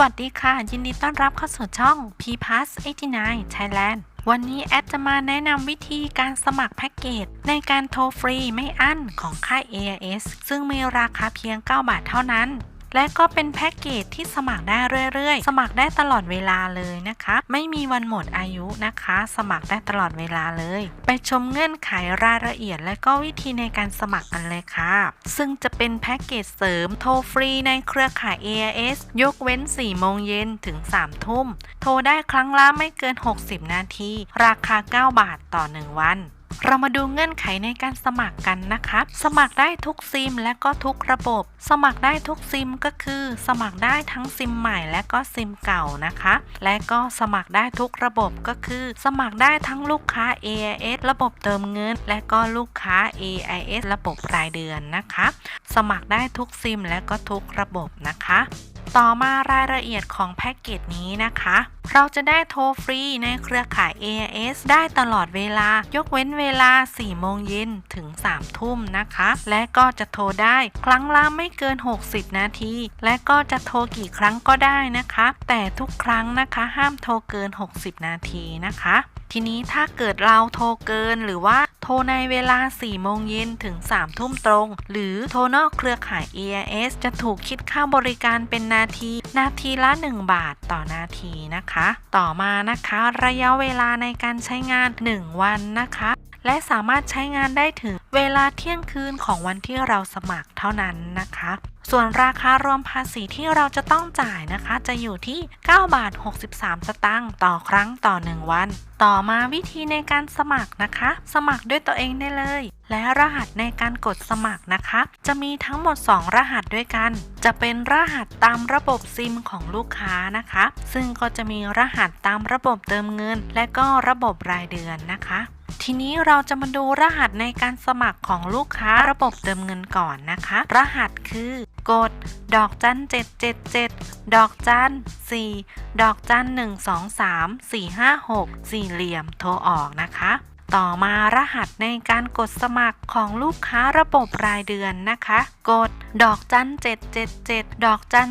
วัสดีค่ะ ยินดีต้อนรับเข้าสู่ช่อง P Plus 89 Thailand วันนี้แอดจะมาแนะนำวิธีการสมัครแพ็กเกจ ในการโทรฟรีไม่อั้นของค่าย AIS ซึ่งมีราคาเพียง 9 บาทเท่านั้น และก็เป็นแพ็กเกจที่สมัครได้เรื่อยๆ สมัครได้ตลอดเวลาเลยนะคะ ไม่มีวันหมดอายุนะคะ สมัครได้ตลอดเวลาเลย ไปชมเงื่อนไขรายละเอียด และก็วิธีในการสมัครกันเลยค่ะ ซึ่งจะเป็นแพ็กเกจเสริมโทรฟรีในเครือข่าย AIS ยกเว้น 4 โมงเย็นถึง 3 ทุ่ม โทรได้ครั้งละไม่เกิน 60 นาที ราคา 9 บาทต่อ 1 วันเรามาดูเงื่อนไขในการสมัครกันนะคะ สมัครได้ทุกซิมและก็ทุกระบบ สมัครได้ทุกซิมก็คือ สมัครได้ทั้งซิมใหม่และก็ซิมเก่านะคะ และก็สมัครได้ทุกระบบก็คือ สมัครได้ทั้งลูกค้า AIS ระบบเติมเงิน และก็ลูกค้า AIS ระบบรายเดือนนะคะ สมัครได้ทุกซิมและก็ทุกระบบนะคะ ต่อมารายละเอียดของแพ็กเกจนี้นะคะ เราจะได้โทรฟรีในเครือข่าย AIS ได้ตลอดเวลายกเว้นเวลา 4 โมงเย็นถึง 3 ทุ่มนะคะ และก็จะโทรได้ครั้งละไม่เกิน 60 นาที และก็จะโทรกี่ครั้งก็ได้นะคะ แต่ทุกครั้งนะคะห้ามโทรเกิน 60 นาทีนะคะ ทีนี้ถ้าเกิดเราโทรเกินหรือว่าโทรในเวลา 4 โมงเย็นถึง 3 ทุ่มตรง หรือโทรนอกเครือข่าย AIS จะถูกคิดค่าบริการเป็นนาที นาทีละ 1 บาทต่อนาทีนะคะ ต่อมานะคะ ระยะเวลาในการใช้งาน 1 วันนะคะ และสามารถใช้งานได้ถึง เวลาเที่ยงคืนของวันที่เราสมัครเท่านั้นนะคะ ส่วนราคารวมภาษีที่เราจะต้องจ่ายนะคะ จะอยู่ที่ 9 บาท 63 สตางค์ต่อครั้งต่อ 1 วัน ต่อมาวิธีในการสมัครนะคะ สมัครด้วยตัวเองได้เลย และรหัสในการกดสมัครนะคะ จะมีทั้งหมด 2 รหัสด้วยกัน จะเป็นรหัสตามระบบซิมของลูกค้านะคะ ซึ่งก็จะมีรหัสตามระบบเติมเงิน และก็ระบบรายเดือนนะคะ ทีนี้เราจะมาดูรหัสในการสมัครของลูกค้าระบบเติมเงินก่อนนะคะ รหัสคือกด ดอกจัน777 ดอกจัน4 ดอกจัน 1 2 3 4 5 6 สี่เหลี่ยมโทรออกนะคะต่อมารหัสในการกดสมัครของลูกค้าระบบรายเดือนนะคะ กด ดอกจัน 777 ดอกจัน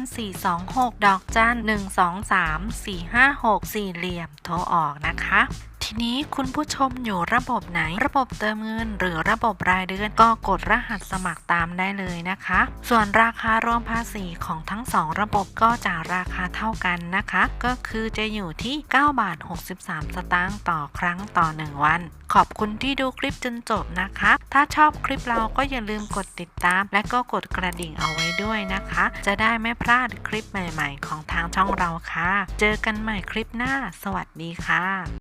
426 ดอกจัน 1 2 3 4 5 6 สี่เหลี่ยมโทรออกนะคะ ทีนี้คุณผู้ชมอยู่ระบบไหน ระบบเติมเงิน หรือระบบรายเดือนก็กดรหัสสมัครตามได้เลยนะคะ ส่วนราคารวมภาษีของทั้งสองระบบก็จะราคาเท่ากันนะคะ ก็คือจะอยู่ที่9บาท63 สตางค์ต่อครั้งต่อ 1 วัน ขอบคุณที่ดูคลิปจนจบนะคะ ถ้าชอบคลิปเราก็อย่าลืมกดติดตาม และก็กดกระดิ่งเอาไว้ด้วยนะคะ จะได้ไม่พลาดคลิปใหม่ ๆ ของทางช่องเราค่ะ เจอกันใหม่คลิปหน้า สวัสดีค่ะ